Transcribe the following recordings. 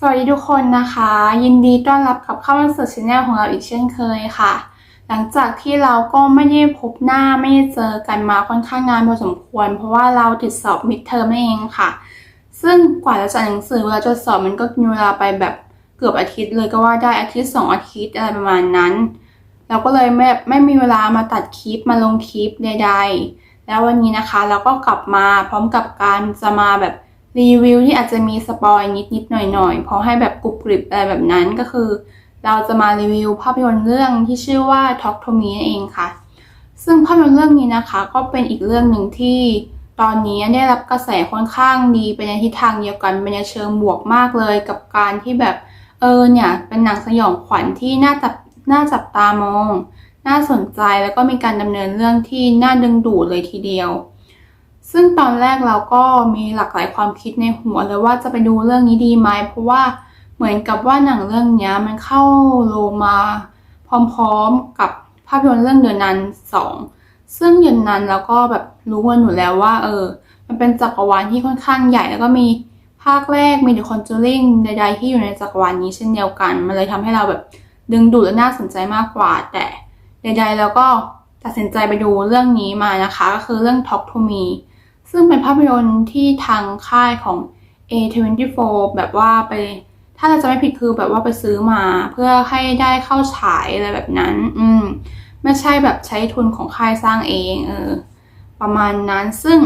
สวัสดีทุกคนนะคะ ยินดีต้อนรับกลับเข้ามาสู่ช anel ของเราอีกเช่นเคยค่ะ หลังจากที่เราก็ไม่ได้พบหน้าไม่ได้เจอกันมาค่อนข้างนานพอสมควร เพราะว่าเราติดสอบมิดเทอมนั่นเองค่ะ ซึ่งกว่าเราจะอ่านหนังสือเวลาจะสอบมันก็กินเวลาไปแบบเกือบอาทิตย์เลยก็ว่าได้อาทิตย์สองอาทิตย์อะไรประมาณนั้น เราก็เลยไม่ไม่มีเวลามาตัดคลิปมาลงคลิปใด ๆ แล้ววันนี้นะคะเราก็กลับมาพร้อมกับการจะมาแบบ รีวิวที่อาจจะมีสปอยนิดนิดๆหน่อยหน่อยๆพราะให้แบบกรุบกริบอะไรแบบนั้นก็คือ เราจะมารีวิวภาพยนตร์เรื่องที่ชื่อว่า Talk to Me นั่นเองค่ะ ซึ่งภาพยนตร์เรื่องนี้นะคะ ก็เป็นอีกเรื่องหนึ่งที่ตอนนี้ได้รับกระแสค่อนข้างดีไปในทิศทางเดียวกันไปในเชิงบวกมากเลย กับการที่แบบเออเนี่ยเป็นหนังสยองขวัญที่น่าจับน่าจับตามอง น่าสนใจแล้วก็มีการดำเนินเรื่องที่น่าดึงดูดเลยทีเดียว ซึ่งตอนแรกเราก็มีหลากหลายความคิดในหัวเลยว่าจะไปดูเรื่องนี้ดีไหมเพราะว่าเหมือนกับว่าหนังเรื่องนี้มันเข้าโรงมาพร้อมๆกับภาพยนตร์เรื่องเดือนนั้นสองซึ่งเดือนนั้นเราก็แบบรู้กันอยู่แล้วว่า เออ มันเป็นจักรวาลที่ค่อนข้างใหญ่แล้วก็มีภาคแรกมี The Conjuring ใดๆที่อยู่ในจักรวาลนี้เช่นเดียวกัน มันเลยทำให้เราแบบดึงดูดและน่าสนใจมากกว่า แต่ใดๆเราก็ตัดสินใจไปดูเรื่องนี้มานะคะ ก็คือเรื่อง Talk to Me ซึ่งเป็นภาพยนตร์ที่ทางค่ายของ A24 แบบว่าไป ถ้าเราจะไม่ผิดคือแบบว่าไปซื้อมา เพื่อให้ได้เข้าฉายอะไรแบบนั้น อืม ไม่ใช่แบบใช้ทุนของค่ายสร้างเอง เออ ประมาณนั้น ซึ่ง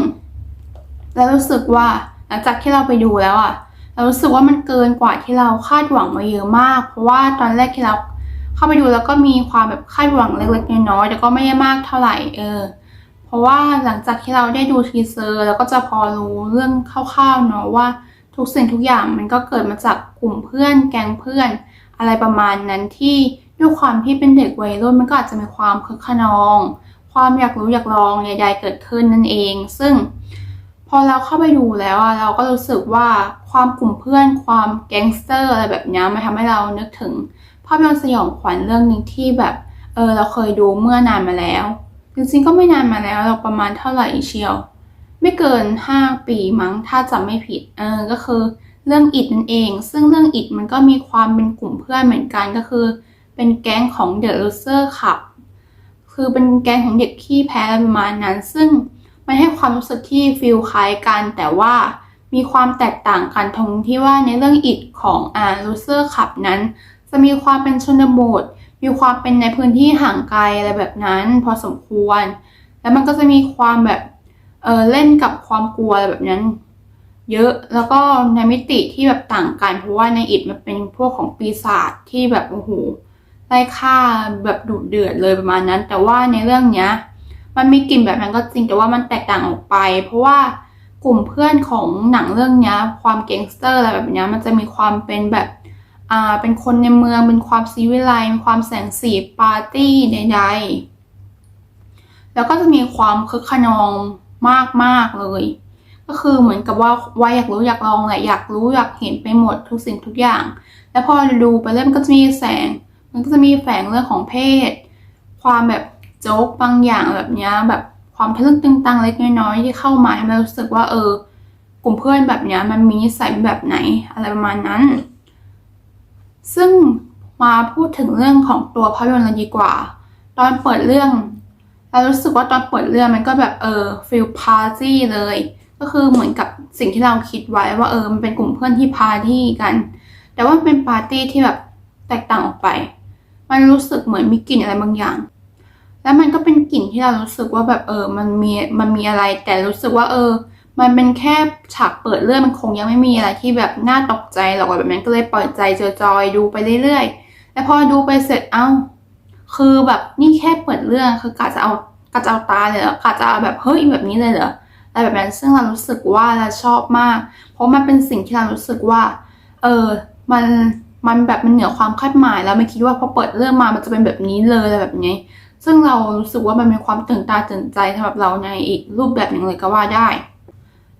เรารู้สึกว่าหลังจากที่เราไปดูแล้วอะเรารู้สึกว่ามันเกินกว่าที่เราคาดหวังมาเยอะมาก เพราะว่าตอนแรกที่เราเข้าไปดูแล้วก็มีความแบบคาดหวังเล็กๆน้อยๆแต่ก็ไม่ได้มากเท่าไหร่ เออ เพราะว่าหลังจากที่เราได้ดูทีเซอร์แล้วก็จะพอรู้เรื่องคร่าวๆเนาะว่าทุกสิ่งทุกอย่างมันก็เกิดมาจากกลุ่มเพื่อน แก๊งเพื่อน อะไรประมาณนั้นที่ด้วยความที่เป็นเด็กวัยรุ่นมันก็อาจจะมีความคึกขนอง ความอยากรู้อยากลองใดๆเกิดขึ้นนั่นเอง ซึ่งพอเราเข้าไปดูแล้วอะเราก็รู้สึกว่าความกลุ่มเพื่อน ความแก๊งสเตอร์อะไรแบบนี้มันทำให้เรานึกถึงภาพยนตร์สยองขวัญเรื่องหนึงที่แบบเออเราเคยดูเมื่อนานมาแล้ว จริงๆก็ไม่นานมาแล้วเราประมาณเท่าไหร่เชียว ไม่เกิน 5 ปีมั้งถ้าจำไม่ผิดเออก็คือเรื่องอิดนั่นเอง ซึ่งเรื่องอิดมันก็มีความเป็นกลุ่มเพื่อนเหมือนกันก็คือ เป็นแก๊งของเดอะลูเซอร์ขับคือเป็นแก๊งของเด็กขี้แพ้อะไรประมาณนั้น ซึ่งมันให้ความรู้สึกที่ฟีลคล้ายกันแต่ว่ามีความแตกต่างกันตรงที่ว่าในเรื่องอิดของอ่าลูเซอร์ขับนั้น จะมีความเป็นชนบท มีความเป็นในพื้นที่ห่างไกลอะไรแบบนั้น พอสมควร แล้วมันก็จะมีความแบบเออเล่นกับความกลัวอะไรแบบนั้น เยอะแล้วก็ในมิติที่แบบต่างกันเพราะว่าในอิดมันเป็นพวกของปีศาจที่แบบโอ้โหไล่ฆ่าแบบดุเดือดเลยประมาณนั้น แต่ว่าในเรื่องเนี้ย มันมีกลิ่นแบบนั้นก็จริงแต่ว่ามันแตกต่างออกไป เพราะว่ากลุ่มเพื่อนของหนังเรื่องเนี้ยความแก๊งสเตอร์อะไรแบบเนี้ยมันจะมีความเป็นแบบ เป็นคนในเมืองเป็นความซีวิไลมีความแสงสีปาร์ตี้ใดๆ แล้วก็จะมีความคึกขนองมากๆเลย ก็คือเหมือนกับว่าวัยอยากรู้อยากลองแหละอยากรู้อยากเห็นไปหมดทุกสิ่งทุกอย่าง แล้วพอดูไปเรื่อยมันก็จะมีแสง มันก็จะมีแฝงเรื่องของเพศ ความแบบโจ๊กบางอย่างแบบนี้แบบความทะลึ่งตึงตังเล็กน้อยๆที่เข้ามาทำให้รู้สึกว่าเออกลุ่มเพื่อนแบบนี้มันมีนิสัยแบบไหนอะไรประมาณนั้น ซึ่งมาพูดถึงเรื่องของตัวภาพยนตร์เลยดีกว่า ตอนเปิดเรื่อง เรารู้สึกว่าตอนเปิดเรื่องมันก็แบบเออฟิลปาร์ตี้เลย ก็คือเหมือนกับสิ่งที่เราคิดไว้ว่าเออมันเป็นกลุ่มเพื่อนที่ปาร์ตี้กัน แต่ว่าเป็นปาร์ตี้ที่แบบแตกต่างออกไป มันรู้สึกเหมือนมีกลิ่นอะไรบางอย่าง แล้วมันก็เป็นกลิ่นที่เรารู้สึกว่าแบบเออ มันมีมันมีอะไร แต่รู้สึกว่าเออ มันเป็นแค่ฉากเปิดเรื่องมันคงยังไม่มีอะไรที่แบบน่าตกใจหรอกแบบนั้นก็เลยปล่อยใจจอยๆดูไปเรื่อยๆแล้วพอดูไปเสร็จเอ้า คือแบบนี่แค่เปิดเรื่องคือกะจะเอากะจะเอาตาเลยเหรอกะจะเอาแบบเฮ้ยแบบนี้เลยเหรออะไรแบบนั้นซึ่งเรารู้สึกว่าเราชอบมาก เพราะมันเป็นสิ่งที่เรารู้สึกว่า เออมันมันแบบมันเหนือความคาดหมายแล้วไม่คิดว่าพอเปิดเรื่องมามันจะเป็นแบบนี้เลยอะไรแบบนี้ ซึ่งเรารู้สึกว่ามันมีความตื่นตาตื่นใจสำหรับเราในอีกรูปแบบหนึ่งเลยก็ว่าได้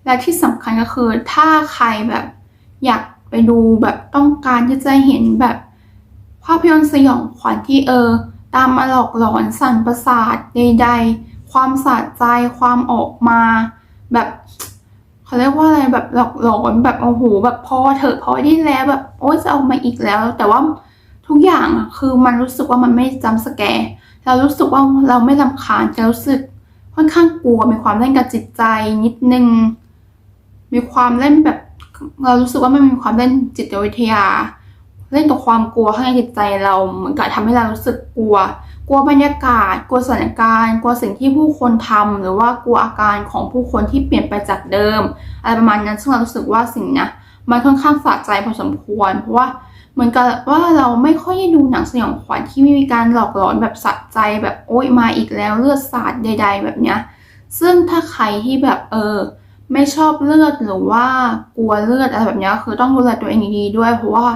และที่สำคัญก็คือถ้าใครแบบอยากไปดูแบบต้องการที่จะเห็นแบบภาพยนตร์สยองขวัญที่เออ ตามมาหลอกหลอนสั่นประสาทใดๆ ความสะใจความออกมา แบบเขาเรียกว่าอะไรแบบหลอกหลอนแบบโอ้โหแบบพอเถอะพอได้แล้วแบบโอ๊ยจะเอามาอีกแล้ว แต่ว่าทุกอย่างคือมันรู้สึกว่ามันไม่จำสแกร์เรารู้สึกว่าเราไม่ลำคาญจะรู้สึกค่อนข้างกลัวมีความเล่นกับจิตใจนิดนึง มีความเล่นแบบ เรารู้สึกว่ามันมีความเล่นจิตวิทยา เล่นกับความกลัวข้างในจิตใจเราเหมือนกับทำให้เรารู้สึกกลัว กลัวบรรยากาศ กลัวสถานการณ์กลัวสิ่งที่ผู้คนทำหรือว่ากลัวอาการของผู้คนที่เปลี่ยนไปจากเดิม อะไรประมาณนั้นซึ่งเรารู้สึกว่าสิ่งนี้มันค่อนข้างสะใจพอสมควร เพราะว่าเหมือนกับว่าเราไม่ค่อยได้ดูหนังสยองขวัญที่ไม่มีการหลอกหลอนแบบสะใจแบบโอ๊ยมาอีกแล้วเลือดสาดใด ๆ แบบเนี้ย ซึ่งถ้าใครที่แบบเออ ไม่ชอบเลือดหรือว่ากลัวเลือดอะไรแบบเนี้ยคือต้องดูแลตัวเองดีๆด้วย เพราะว่า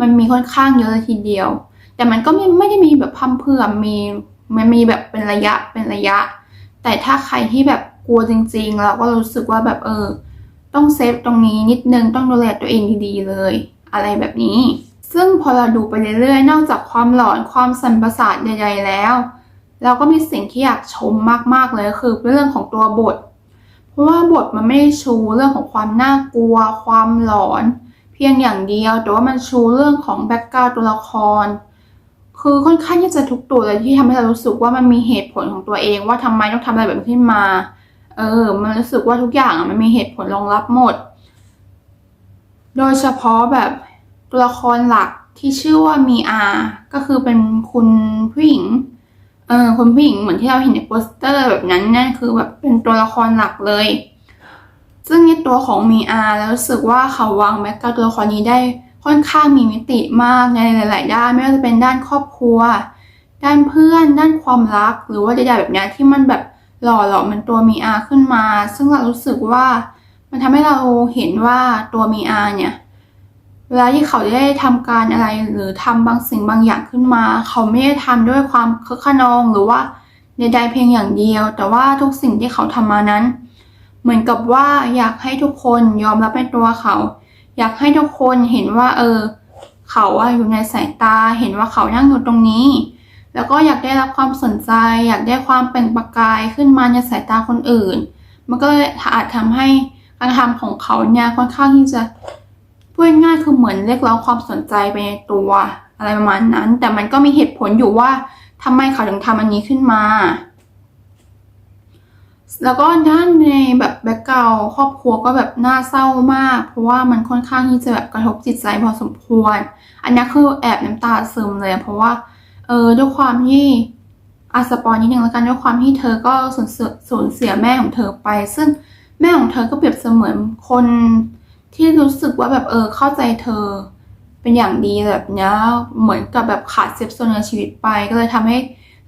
มันมีค่อนข้างเยอะเลยทีเดียว แต่มันก็ไม่ไม่ได้มีแบบพั่มเพื่อมีมันมีแบบเป็นระยะเป็นระยะ แต่ถ้าใครที่แบบกลัวจริง ๆ เราก็รู้สึกว่าแบบเออ ต้องเซฟตรงนี้นิดนึงต้องดูแลตัวเองดีๆเลย อะไรแบบนี้ ซึ่งพอเราดูไปเรื่อยๆนอกจากความหลอนความสันประสาทใดๆแล้ว เราก็มีสิ่งที่อยากชมมากๆเลยคือเรื่องของตัวบท เพราะว่าบทมันไม่ได้ชูเรื่องของความน่ากลัว ความหลอน เพียงอย่างเดียว แต่ว่ามันชูเรื่องของแบ็กกราวตัวละคร คือค่อนข้างที่จะทุกตัวเลยที่ทำให้เรารู้สึกว่ามันมีเหตุผลของตัวเอง ว่าทำไมต้องทำอะไรแบบนี้ขึ้นมา เออ มันรู้สึกว่าทุกอย่างมันมีเหตุผลรองรับหมด โดยเฉพาะแบบตัวละครหลักที่ชื่อว่ามีอา ก็คือเป็นคุณผู้หญิง เออคุณผู้หญิงเหมือนที่เราเห็นในโปสเตอร์แบบนั้นนั่นคือแบบเป็นตัวละครหลักเลย ซึ่งในตัวของมีอาแล้วรู้สึกว่าเขาวางแบ็กกราตัวละครนี้ได้ค่อนข้างมีมิติมากในหลาย ๆ ด้านไม่ว่าจะเป็นด้านครอบครัว ด้านเพื่อน ด้านความรัก หรือว่าใดๆแบบเนี้ยที่มันแบบหล่อหลอมันตัวมีอาขึ้นมา ซึ่งเรารู้สึกว่ามันทำให้เราเห็นว่าตัวมีอาเนี่ย เวลาที่เขาได้ทำการอะไรหรือทำบางสิ่งบางอย่างขึ้นมา เขาไม่ได้ทำด้วยความคึกขนองหรือว่าใดเพียงอย่างเดียว แต่ว่าทุกสิ่งที่เขาทำมานั้น เหมือนกับว่าอยากให้ทุกคนยอมรับในตัวเขา อยากให้ทุกคนเห็นว่า เออ เขาอะอยู่ในสายตา เห็นว่าเขานั่งอยู่ตรงนี้ แล้วก็อยากได้รับความสนใจ อยากได้ความเป็นประกายขึ้นมาในสายตาคนอื่น มันก็อาจทำให้การทำของเขาเนี่ยค่อนข้างที่จะ พูดง่ายคือเหมือนเรียกร้องความสนใจไปในตัวอะไรประมาณนั้น แต่มันก็มีเหตุผลอยู่ว่าทำไมเขาถึงทำอันนี้ขึ้นมา แล้วก็ด้านในแบบแบ็กเกราครอบครัวก็แบบน่าเศร้ามาก เพราะว่ามันค่อนข้างที่จะแบบกระทบจิตใจพอสมควร อันนี้คือแอบน้ำตาซึมเลย เพราะว่าเออด้วยความที่อาสปอยนิดนึงแล้วกันด้วยความที่เธอก็สูญเสียแม่ของเธอไป ซึ่งแม่ของเธอก็เปรียบเสมือนคน ที่รู้สึกว่าแบบเออเข้าใจเธอ เป็นอย่างดีแบบเนี้ยเหมือนกับแบบขาดเซฟโซนในชีวิตไป ก็เลยทำให้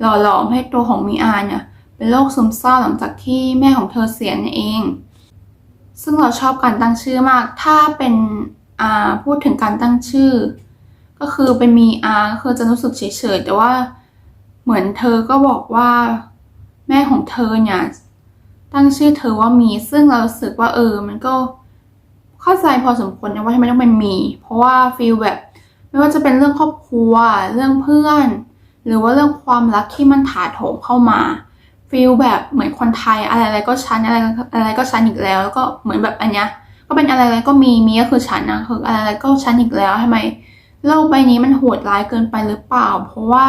หล่อหลอมให้ตัวของมีอาเนี่ยเป็นโรคซึมเศร้าหลังจากที่แม่ของเธอเสียนั่นเอง ซึ่งเราชอบการตั้งชื่อมาก ถ้าเป็นอ่าพูดถึงการตั้งชื่อ ก็คือเป็นมีอาก็คือจะรู้สึกเฉยๆแต่ว่าเหมือนเธอก็บอกว่าแม่ของเธอเนี่ยตั้งชื่อเธอว่ามีซึ่งเราสึกว่าเออมันก็เข้าใจพอสมควรนะว่าทำไมต้องเป็นมี เพราะว่าฟีลแบบไม่ว่าจะเป็นเรื่องครอบครัว เรื่องเพื่อน หรือว่าเรื่องความรักที่มันถาโถมเข้ามาฟีลแบบเหมือนคนไทยอะไรอะไรก็ชั้นอะไรอะไรก็ชั้นอีกแล้วแล้วก็เหมือนแบบอันเนี้ยก็เป็นอะไรอะไรก็มีมีก็คือชั้นนะคืออะไรอะไรก็ชั้นอีกแล้วทำไมโลกใบนี้มันโหดร้ายเกินไปหรือเปล่า เพราะว่า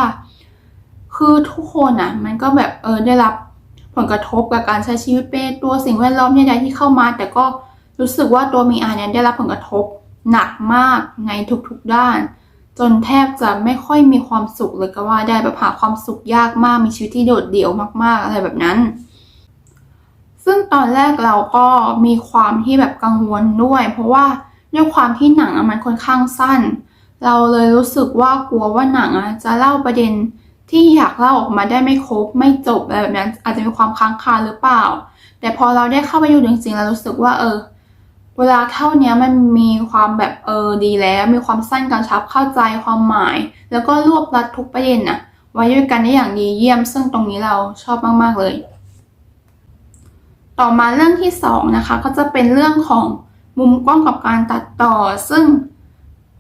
คือทุกคนอะ มันก็แบบเออได้รับผลกระทบกับการใช้ชีวิตเป็นตัวสิ่งแวดล้อมใดๆที่เข้ามา แต่ก็ รู้สึกว่าตัวมีอาเนี่ยได้รับผลกระทบ หนักมากในทุกๆด้าน จนแทบจะไม่ค่อยมีความสุขเลยก็ว่าได้แบบหาความสุขยากมากมีชีวิตที่โดดเดี่ยวมากๆ อะไรแบบนั้น ซึ่งตอนแรกเราก็มีความที่แบบกังวลด้วย เพราะว่าด้วยความที่หนังมันค่อนข้างสั้น เราเลยรู้สึกว่ากลัวว่าหนังอะจะเล่าประเด็นที่อยากเล่าออกมาได้ไม่ครบไม่จบอะไรแบบนั้น อาจจะมีความค้างคาหรือเปล่า แต่พอเราได้เข้าไปอยู่จริงๆเรารู้สึกว่าเออ เวลาเท่านี้มันมีความแบบเออดีแล้ว มีความสั้นกระชับเข้าใจความหมาย แล้วก็รวบรัดทุกประเด็นน่ะ ไว้ด้วยกันได้อย่างดีเยี่ยม ซึ่งตรงนี้เราชอบมาก ๆ เลย ต่อมาเรื่องที่สองนะคะก็จะเป็นเรื่องของมุมกล้องกับการตัดต่อ ซึ่ง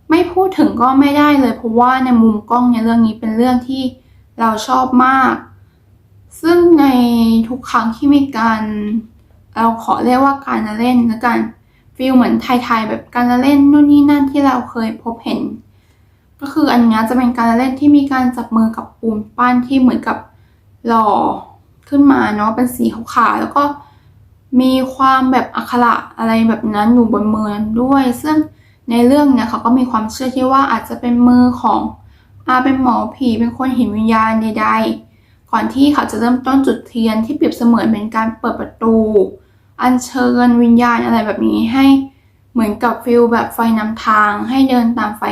ไม่พูดถึงก็ไม่ได้เลย เพราะว่าในมุมกล้องในเรื่องนี้เป็นเรื่องที่เราชอบมาก ซึ่งในทุกครั้งที่มีการ เราขอเรียกว่าการเล่นแล้วกัน ฟิลเหมือนไทยๆแบบการละเล่นนู่นนี่นั่นที่เราเคยพบเห็น ก็คืออันนี้จะเป็นการละเล่นที่มีการจับมือกับปูนปั้นที่เหมือนกับหล่อขึ้นมาเนาะเป็นสีขาวๆแล้วก็มีความแบบอักขระอะไรแบบนั้นอยู่บนมือนั้นด้วย ซึ่งในเรื่องเนี่ยเขาก็มีความเชื่อที่ว่าอาจจะเป็นมือของอาเป็นหมอผีเป็นคนเห็นวิญญาณใดๆก่อนที่เขาจะเริ่มต้นจุดเทียนที่เปรียบเสมือนเป็นการเปิดประตู อัญเชิญวิญญาณอะไรแบบนี้ให้เหมือนกับฟิลแบบไฟนำทางให้เดินตามไฟ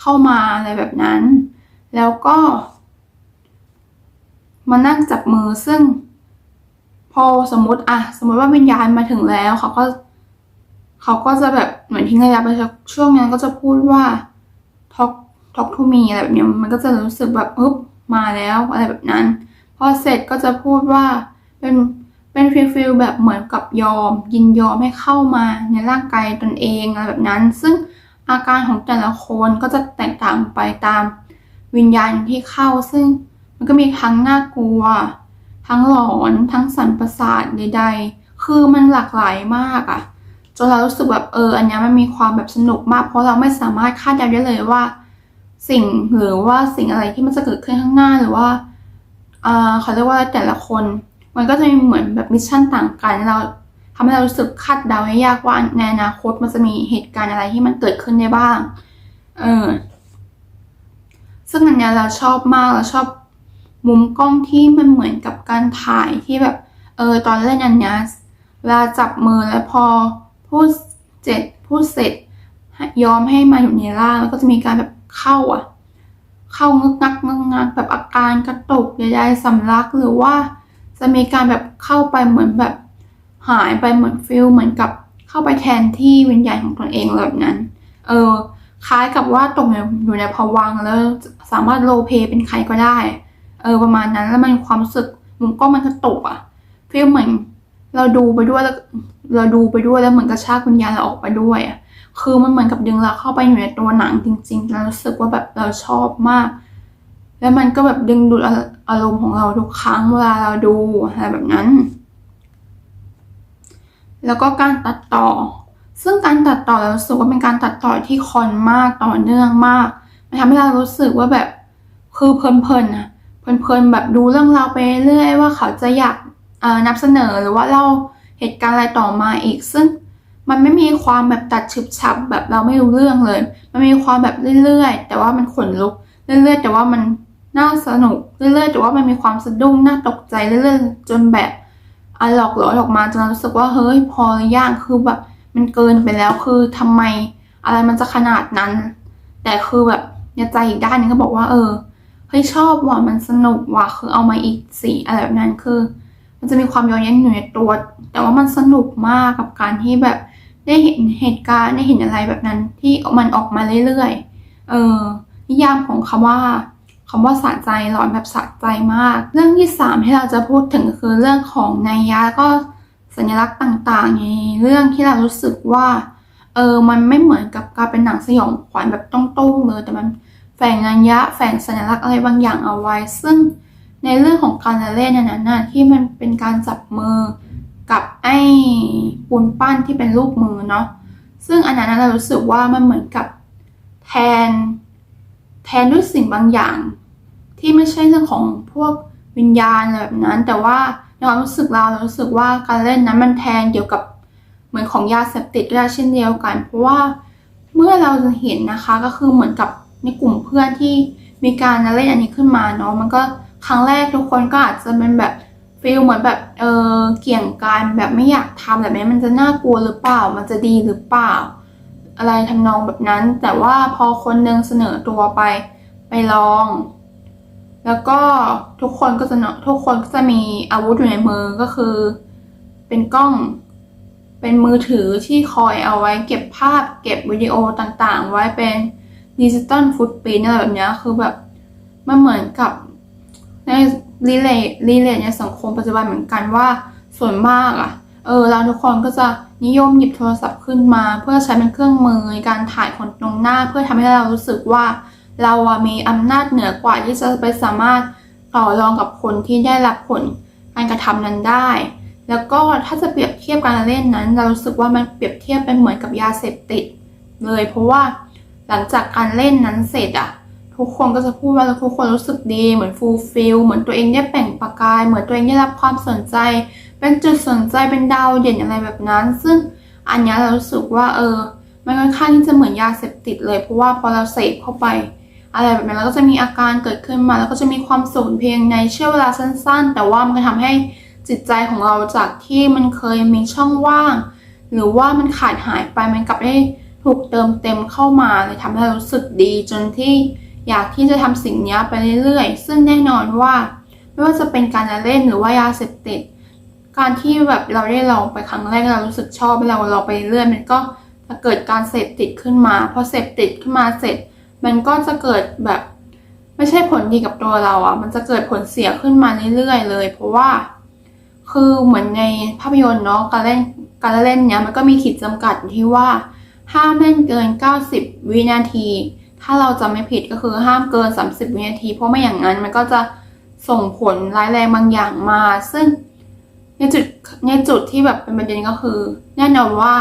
เข้ามาอะไรแบบนั้น แล้วก็มานั่งจับมือซึ่ง พอสมมติอะสมมติว่าวิญญาณมาถึงแล้วเขาก็เขาก็จะแบบเหมือนทิ้งระยะไปช่วงนั้นก็จะพูดว่าท็อกท็อกทูมีอะไรแบบนี้มันก็จะรู้สึกแบบอึ๊บมาแล้วอะไรแบบนั้น พอเสร็จก็จะพูดว่าเป็น เป็นฟิลฟิลแบบเหมือนกับยอม ยินยอมให้เข้ามาในร่างกายตนเองอะไรแบบนั้น ซึ่งอาการของแต่ละคนก็จะแตกต่างไปตามวิญญาณที่เข้า ซึ่งมันก็มีทั้งน่ากลัว ทั้งหลอนทั้งสันประสาทใดๆ คือมันหลากหลายมากอะจนเรารู้สึกแบบเอออันนี้มันมีความแบบสนุกมาก เพราะเราไม่สามารถคาดเดาได้เลยว่า สิ่งหรือว่าสิ่งอะไรที่มันจะเกิดขึ้นข้างหน้าหรือว่าเขาเรียกว่าแต่ละคน มันก็จะมีเหมือนแบบมิชชั่นต่างกันเราทำให้เรารู้สึกคาดเดาได้ยากว่าในอนาคตมันจะมีเหตุการณ์อะไรที่มันเกิดขึ้นได้บ้าง เออ ซึ่งอันนี้เราชอบมากเราชอบมุมกล้องที่มันเหมือนกับการถ่ายที่แบบ เออ ตอนเล่นอันนี้เวลาจับมือแล้วพอพูดเสร็จพูดเสร็จ ยอมให้มาอยู่ในร่างแล้วก็จะมีการแบบเข้าอะ เข้างึกงักงึกงักแบบอาการกระตุกใดๆสำลักหรือว่า จะมีการแบบเข้าไปเหมือนแบบหายไปเหมือนฟิลเหมือนกับเข้าไปแทนที่วิญญาณของตนเองแบบนั้น เออ คล้ายกับว่าตกอยู่ในภวังแล้ว สามารถโลเพเป็นใครก็ได้ เออประมาณนั้นแล้วมันความรู้สึกมุมกล้องมันกระตุกอะฟีลเหมือนเราดูไปด้วยแล้วเราดูไปด้วยแล้วเหมือนกระชากวิญญาณเราออกไปด้วยอะคือมันเหมือนกับดึงเราเข้าไปอยู่ในตัวหนังจริงๆ แล้วรู้สึกว่าแบบเราชอบมาก แล้วมันก็แบบดึงดูดอารมณ์ของเราทุกครั้งเวลาเราดูอะไรแบบนั้น แล้วก็การตัดต่อ ซึ่งการตัดต่อเราสึกว่าเป็นการตัดต่อที่คอนมากต่อเนื่องมากมันทำให้เรารู้สึกว่าแบบคือเพลินๆนะเพลินๆแบบดูเรื่องราวไปเรื่อยว่าเขาจะอยากนับเสนอหรือว่าเล่าเหตุการณ์อะไรต่อมาอีก ซึ่งมันไม่มีความแบบตัดฉึบฉับแบบเราไม่รู้เรื่องเลย มันมีความแบบเรื่อยๆ แต่ว่ามันขนลุกเรื่อยๆ แต่ว่ามัน น่าสนุกเรื่อยๆแต่ว่ามันมีความสะดุ้งน่าตกใจเรื่อยๆจนแบบอะหลอกหลอนออกมาจนรู้สึกว่าเฮ้ยพอย่างคือแบบมันเกินไปแล้วคือทำไมอะไรมันจะขนาดนั้น แต่คือแบบในใจอีกด้านนึงก็บอกว่า เออเฮ้ยชอบว่ะมันสนุกว่ะคือเอามาอีกสีอะไรแบบนั้นคือ มันจะมีความย้อนแย้งอยู่ในตัวแต่ว่ามันสนุกมากกับการที่แบบได้เห็นเหตุการณ์ได้เห็นอะไรแบบนั้นที่มันออกมาเรื่อยๆ เออนิยามของคำว่า คำว่าสะใจหลอนแบบสะใจมาก เรื่องที่สามที่เราจะพูดถึงคือเรื่องของนัยยะก็สัญลักษณ์ต่างๆในเรื่องที่เรารู้สึกว่าเออมันไม่เหมือนกับการเป็นหนังสยองขวัญแบบต้องๆเลยแต่มันแฝงนัยยะแฝงสัญลักษณ์อะไรบางอย่างเอาไว้ ซึ่งในเรื่องของการเล่นนั้นน่ะที่มันเป็นการจับมือกับไอ้ปูนปั้นที่เป็นรูปมือเนาะซึ่งอันนั้นเรารู้สึกว่ามันเหมือนกับแทน แทนด้วยสิ่งบางอย่าง ที่ไม่ใช่เรื่องของพวกวิญญาณอะไรแบบนั้น แต่ว่าในความรู้สึกเราเรารู้สึกว่าการเล่นนั้นมันแทนเกี่ยวกับเหมือนของยาเสพติดก็ได้เช่นเดียวกัน เพราะว่าเมื่อเราเห็นนะคะก็คือเหมือนกับในกลุ่มเพื่อนที่มีการเล่นอันนี้ขึ้นมาเนาะมันก็ครั้งแรกทุกคนก็อาจจะเป็นแบบฟีลเหมือนแบบเออเกี่ยงการแบบไม่อยากทำแบบนี้มันจะน่ากลัวหรือเปล่า มันจะดีหรือเปล่า อะไรทำนองแบบนั้น แต่ว่าพอคนหนึ่งเสนอตัวไปไปลอง แล้วก็ทุกคนก็จะทุกคนก็จะมีอาวุธอยู่ในมือก็คือ เป็นกล้องเป็นมือถือที่คอยเอาไว้เก็บภาพเก็บวิดีโอต่างๆ ไว้เป็นดิจิตอลฟุตปรินอะไรแบบนี้คือแบบมันเหมือนกับในรีเลทรีเลทในสังคมปัจจุบันเหมือนกันว่าส่วนมากอะเออเราทุกคนก็จะนิยมหยิบโทรศัพท์ขึ้นมา เพื่อใช้เป็นเครื่องมือในการถ่ายคนตรงหน้า เพื่อทำให้เรารู้สึกว่า เราอะมีอำนาจเหนือกว่าที่จะไปสามารถต่อรองกับคนที่ได้รับผลการกระทำนั้นได้ แล้วก็ถ้าจะเปรียบเทียบการเล่นนั้น เรารู้สึกว่ามันเปรียบเทียบเป็นเหมือนกับยาเสพติด เลยเพราะว่าหลังจากการเล่นนั้นเสร็จอะทุกคนก็จะพูดว่าทุกคนรู้สึกดีเหมือนฟูลฟิลเหมือนตัวเองได้แป่งประกาย เหมือนตัวเองได้รับความสนใจ เป็นจุดสนใจเป็นดาวเด่นอะไรแบบนั้น ซึ่งอันนี้เรารู้สึกว่าเออมันค่อนข้างที่จะเหมือนยาเสพติดเลย เพราะว่าพอเราเสพเข้าไป อะไรแบบนั้นแล้วก็จะมีอาการเกิดขึ้นมา แล้วก็จะมีความสุขเพียงในช่วงเวลาสั้น ๆ แต่ว่ามันก็ทำให้จิตใจของเราจากที่มันเคยมีช่องว่าง หรือว่ามันขาดหายไปมันกลับได้ถูกเติมเต็มเข้ามาเลยทำให้เรารู้สึกดีจนที่อยากที่จะทำสิ่งนี้ไปเรื่อยๆ ซึ่งแน่นอนว่าไม่ว่าจะเป็นการเล่นหรือว่ายาเสพติด การที่แบบเราได้ลองไปครั้งแรกเรารู้สึกชอบเราเราไปเรื่อยมันก็จะเกิดการเสพติดขึ้นมาพอเสพติดขึ้นมาเสร็จ มันก็จะเกิดแบบไม่ใช่ผลดีกับตัวเราอะ่ะ มันจะเกิดผลเสียขึ้นมาเรื่อยๆเลย เพราะว่า คือเหมือนในภาพยนตร์เนาะการเล่นการเล่นเนี้ยมันก็มีขีดจำกัดที่ว่าห้ามเล่นเกิน 90 วินาที ถ้าเราจำไม่ผิดก็คือห้ามเกิน 30 วินาที เพราะไม่อย่างนั้นมันก็จะส่งผลร้ายแรงบางอย่างมา ซึ่งในจุดในจุดที่แบบเป็นประเด็นก็คือ แน่นอนว่า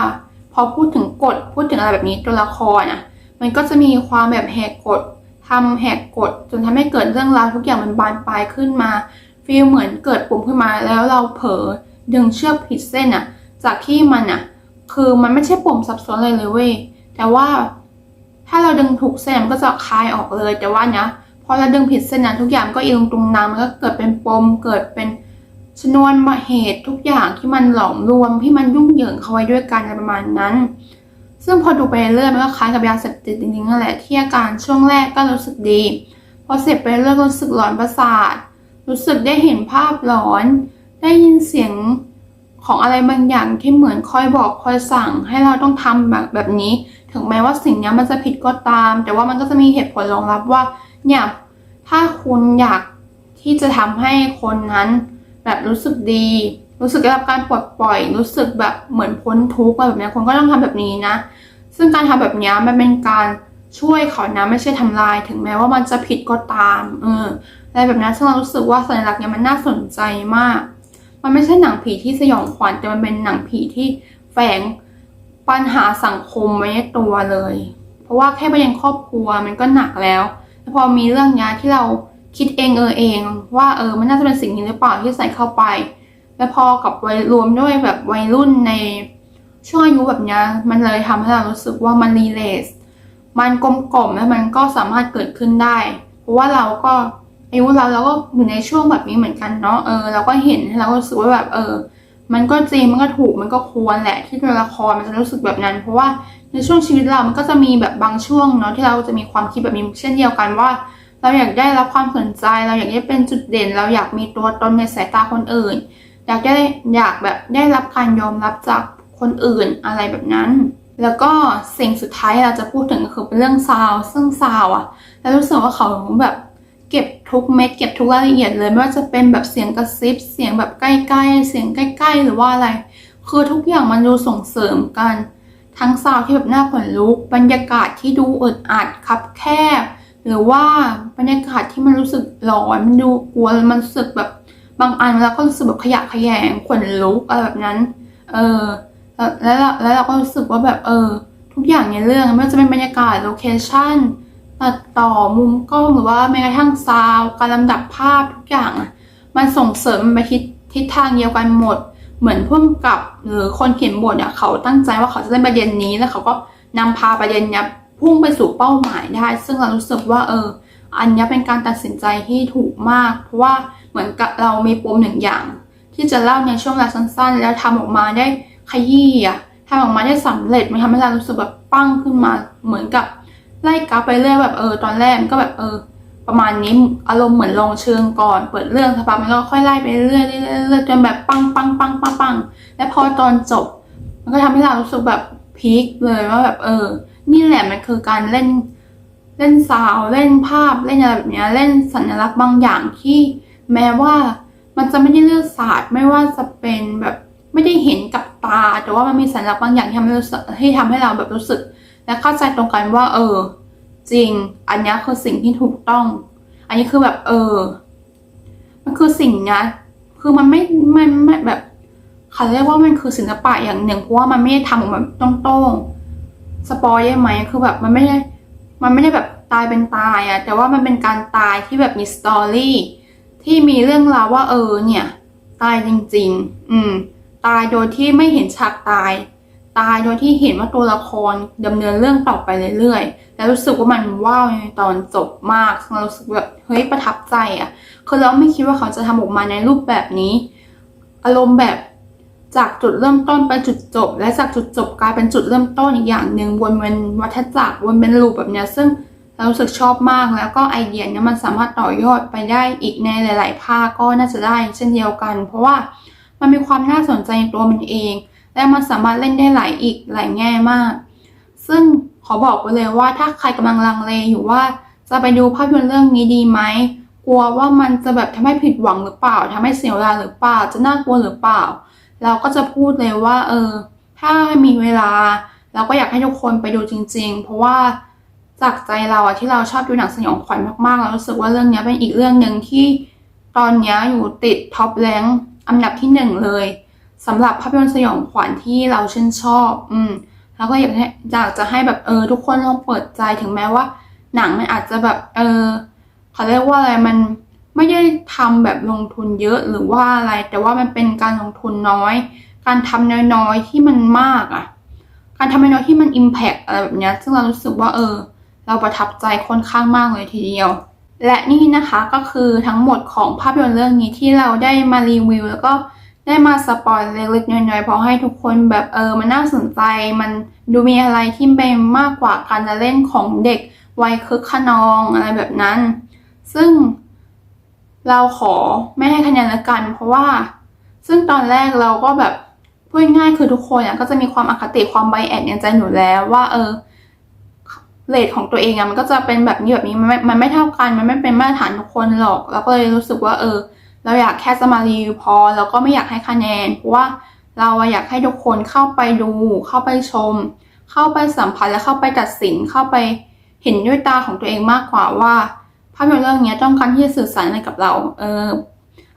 พอพูดถึงกฎพูดถึงอะไรแบบนี้ตัวละครอะ มันก็จะมีความแบบแหกกฎทำแหกกฎจนทำให้เกิดเรื่องราวทุกอย่างมันบานปลายขึ้นมาฟีลเหมือนเกิดปุ่มขึ้นมาแล้วเราเผลอดึงเชือกผิดเส้นอะจากที่มันอะคือมันไม่ใช่ปุ่มซับซ้อนเลยเลยเว้ยแต่ว่าถ้าเราดึงถูกเส้นมันก็จะคลายออกเลย แต่ว่าเนี้ยพอเราดึงผิดเส้นนะทุกอย่างก็อีลงตรงน้ำมันก็เกิดเป็นปมเกิดเป็นชนวนมาเหตุทุกอย่างที่มันหลอมรวมที่มันยุ่งเหยิงเข้าไว้ด้วยกันอะไรประมาณนั้น ซึ่งพอดูไปเรื่อยมันก็คล้ายกับยาเสพติดจริงๆนั่นแหละที่อาการช่วงแรกก็รู้สึกดี พอเสร็จไปเรื่อยรู้สึกหลอนประสาท รู้สึกได้เห็นภาพหลอน ได้ยินเสียงของอะไรบางอย่างที่เหมือนคอยบอกคอยสั่ง ให้เราต้องทำแบบแบบนี้ ถึงแม้ว่าสิ่งนี้มันจะผิดก็ตาม แต่ว่ามันก็จะมีเหตุผลรองรับว่า เนี่ยถ้าคุณอยากที่จะทำให้คนนั้นแบบรู้สึกดี รู้สึกได้รับการปลดปล่อย รู้สึกแบบเหมือนพ้นทุกข์อะไรแบบนี้คนก็ต้องทำแบบนี้นะ ซึ่งการทำแบบนี้มันเป็นการช่วยเขานะไม่ใช่ทำลาย ถึงแม้ว่ามันจะผิดก็ตาม เอออะไรแบบนั้นซึ่งเรารู้สึกว่าสัญลักษณ์เนี้ยมันน่าสนใจมาก มันไม่ใช่หนังผีที่สยองขวัญแต่มันเป็นหนังผีที่แฝงปัญหาสังคมไว้ในตัวเลย เพราะว่าแค่ประเด็นครอบครัวมันก็หนักแล้วแล้วพอมีเรื่องนี้ที่เราคิดเองเออเอง ว่าเออมันน่าจะเป็นสิ่งนี้หรือเปล่าที่ใส่เข้าไป แล้วพอกับวัยรวมด้วยแบบวัยรุ่นในช่วงอายุแบบนี้มันเลยทำให้เรารู้สึกว่ามันรีเลสมันกลมกล่อมแล้วมันก็สามารถเกิดขึ้นได้ เพราะว่าเราก็อายุเราเราก็อยู่ในช่วงแบบนี้เหมือนกันเนาะเออเราก็เห็นเราก็รู้สึกว่าแบบเออ มันก็จริงมันก็ถูกมันก็ควรแหละ ที่ตัวละครมันจะรู้สึกแบบนั้น เพราะว่าในช่วงชีวิตเรามันก็จะมีแบบบางช่วงเนาะที่เราจะมีความคิดแบบนี้เช่นเดียวกันว่า เราอยากได้รับความสนใจ เราอยากได้เป็นจุดเด่น เราอยากมีตัวตนในสายตาคนอื่น อยากได้อยากแบบได้รับการยอมรับจากคนอื่นอะไรแบบนั้น แล้วก็สิ่งสุดท้ายเราจะพูดถึงก็คือเป็นเรื่องซาวซึ่งซาวอะแล้วรู้สึกว่าเขาแบบเก็บทุกเม็ดเก็บทุกรายละเอียดเลย ไม่ว่าจะเป็นแบบเสียงกระซิบ เสียงแบบใกล้ๆ เสียงใกล้ๆ หรือว่าอะไร คือทุกอย่างมันดูส่งเสริมกัน ทั้งซาวที่แบบน่าขนลุก บรรยากาศที่ดูอึดอัดคับแคบ หรือว่าบรรยากาศที่มันรู้สึกหลอนมันดูกลัวมันรู้สึกแบบ บางอันแล้วก็รู้สึกแบบขยะขยงขนลุกอะไรแบบนั้น เออแล้วแล้วแล้วเราก็รู้สึกว่าแบบเออ ทุกอย่างในเรื่องไม่ว่าจะเป็นบรรยากาศโลเคชั่นตัดต่อมุมกล้องหรือว่าแม้กระทั่งซาวการลำดับภาพทุกอย่างมันส่งเสริมไปทิศทิศทางเดียวกันหมด เหมือนพ่วงกับหรือคนเขียนบทเนี่ยเขาตั้งใจว่าเขาจะเล่นประเด็นนี้แล้วเขาก็นำพาประเด็นนี้พุ่งไปสู่เป้าหมายได้ ซึ่งเรารู้สึกว่าเออ อันนี้เป็นการตัดสินใจที่ถูกมาก เพราะว่า เหมือนกับเรามีปมหนึ่งอย่าง ที่จะเล่าในช่วงเวลาสั้นๆ แล้วทำออกมาได้ขยี้อะทำออกมาได้สำเร็จมันทำให้เรารู้สึกแบบปั้งขึ้นมาเหมือนกับไล่กราฟไปเรื่อยแบบเออตอนแรกมันก็แบบเออ ประมาณนี้อารมณ์เหมือนลงเชิงก่อน เปิดเรื่องสักพักมันก็ค่อยไล่ไปเรื่อยๆเรื่อยจนแบบปังปังปังปังปังและพอตอนจบ มันก็ทำให้เรารู้สึกแบบพีคเลยว่าแบบเออ นี่แหละมันคือการเล่นเล่นซาวเล่นภาพเล่นอะไรแบบเนี้ยเล่นสัญลักษณ์บางอย่างที่ แม้ว่ามันจะไม่ได้เลือกศาสตร์ไม่ว่าจะเป็นแบบไม่ได้เห็นกับตา แต่ว่ามันมีสัญลักษณ์บางอย่างที่ทำให้รู้สึกที่ทำให้เราแบบรู้สึก และเข้าใจตรงกันว่า เออ จริง อันนี้คือสิ่งที่ถูกต้อง อันนี้คือแบบ เออ มันคือสิ่งนี้คือมันไม่มันไม่แบบเขาเรียกว่ามันคือศิลปะอย่างหนึ่งเพราะว่ามันไม่ได้ทำออกมาแบบโต้งๆสปอยได้ไหมคือแบบมันไม่ได้มันไม่ได้แบบตายเป็นตายอะแต่ว่ามันเป็นการตายที่แบบมีสตอรี่ ที่มีเรื่องราวว่าเออเนี่ย ตายจริง ๆ อืม ตายโดยที่ไม่เห็นฉากตาย ตายโดยที่เห็นว่าตัวละครดำเนินเรื่องต่อไปเรื่อยๆ แล้วรู้สึกว่ามันว้าวในตอนจบมากเรารู้สึกแบบเฮ้ยประทับใจอะคือเราไม่คิดว่าเขาจะทำออกมาในรูปแบบนี้ อารมณ์แบบจากจุดเริ่มต้นไปจุดจบ และจากจุดจบกลายเป็นจุดเริ่มต้นอีกอย่างหนึ่งวนเป็นวัฏจักรวนเป็นลูปแบบเนี้ยซึ่ง เรารู้สึกชอบมากแล้วก็ไอเดียเนี้ยมันสามารถต่อยอดไปได้อีกในหลาย ๆ ภาคก็น่าจะได้เช่นเดียวกัน เพราะว่ามันมีความน่าสนใจในตัวมันเอง และมันสามารถเล่นได้หลายอีกหลายแง่มาก ซึ่งขอบอกไว้เลยว่าถ้าใครกำลังลังเลอยู่ว่า จะไปดูภาพยนตร์เรื่องนี้ดีไหมกลัวว่ามันจะแบบทำให้ผิดหวังหรือเปล่าทำให้เสียเวลาหรือเปล่า จะน่ากลัวหรือเปล่า เราก็จะพูดเลยว่า เออ ถ้ามีเวลา เราก็อยากให้ทุกคนไปดูจริง ๆ เพราะว่า จากใจเราอะที่เราชอบดูหนังสยองขวัญมากๆเรารู้สึกว่าเรื่องนี้เป็นอีกเรื่องหนึ่งที่ตอนนี้อยู่ติดท็อปแรงอันดับที่หนึ่งเลยสำหรับภาพยนตร์สยองขวัญที่เราชื่นชอบ อืม แล้วก็อยากให้อยากจะให้แบบเออทุกคนลองเปิดใจถึงแม้ว่า หนังมันอาจจะแบบเออเขาเรียกว่าอะไรมันไม่ได้ทำแบบลงทุนเยอะหรือว่าอะไร แต่ว่ามันเป็นการลงทุนน้อย การทำน้อยๆที่มันมากอะ่ะ การทำน้อยๆที่มันอิมแพกอะไรแบบนี้ซึ่งเรารู้สึกว่าเออ เราประทับใจค่อนข้างมากเลยทีเดียว และนี่นะคะก็คือทั้งหมดของภาพยนตร์เรื่องนี้ที่เราได้มารีวิว แล้วก็ได้มาสปอยเล็กๆน้อยๆเพราะให้ทุกคนแบบเออมันน่าสนใจ มันดูมีอะไรที่เป็นมากกว่าการเล่นของเด็กวัยคึกขนองอะไรแบบนั้น ซึ่งเราขอไม่ให้คะแนนละกัน เพราะว่า ซึ่งตอนแรกเราก็แบบพูดง่ายคือทุกคนก็จะมีความอคติความไบแอดในใจอยู่แล้วว่าเออ เรทของตัวเองอะมันก็จะเป็นแบบนี้แบบนี้มันไม่มันไม่เท่ากัน มันไม่เป็นมาตรฐานทุกคนหรอกเราก็เลยรู้สึกว่าเออ เราอยากแค่จะมารีวิวพอแล้วก็ไม่อยากให้คะแนน เพราะว่าเราอยากให้ทุกคนเข้าไปดู เข้าไปชม เข้าไปสัมผัสและเข้าไปตัดสินเข้าไปเห็นด้วยตาของตัวเองมากกว่าว่าภาพยนตร์เรื่องนี้ต้องการที่จะสื่อสารอะไรกับเรา เออ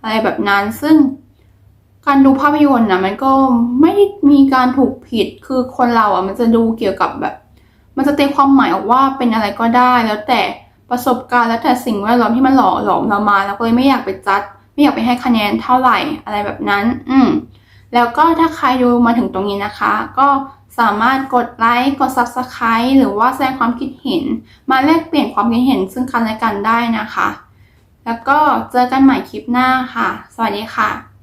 อะไรแบบนั้น ซึ่งการดูภาพยนตร์นะมันก็ไม่มีการถูกผิด คือคนเราอะมันจะดูเกี่ยวกับแบบ มันจะตีความหมายออกว่าเป็นอะไรก็ได้ แล้วแต่ประสบการณ์แล้วแต่สิ่งแวดล้อมที่มันหล่อหลอมเรามาแล้วก็เลยไม่อยากไปจัด ไม่อยากไปให้คะแนนเท่าไหร่อะไรแบบนั้น อืมแล้วก็ถ้าใครดูมาถึงตรงนี้นะคะ ก็สามารถกดไลค์กด Subscribe หรือว่าแสดงความคิดเห็น มาแลกเปลี่ยนความคิดเห็นซึ่งกันและกันได้นะคะ แล้วก็เจอกันใหม่คลิปหน้าค่ะ สวัสดีค่ะ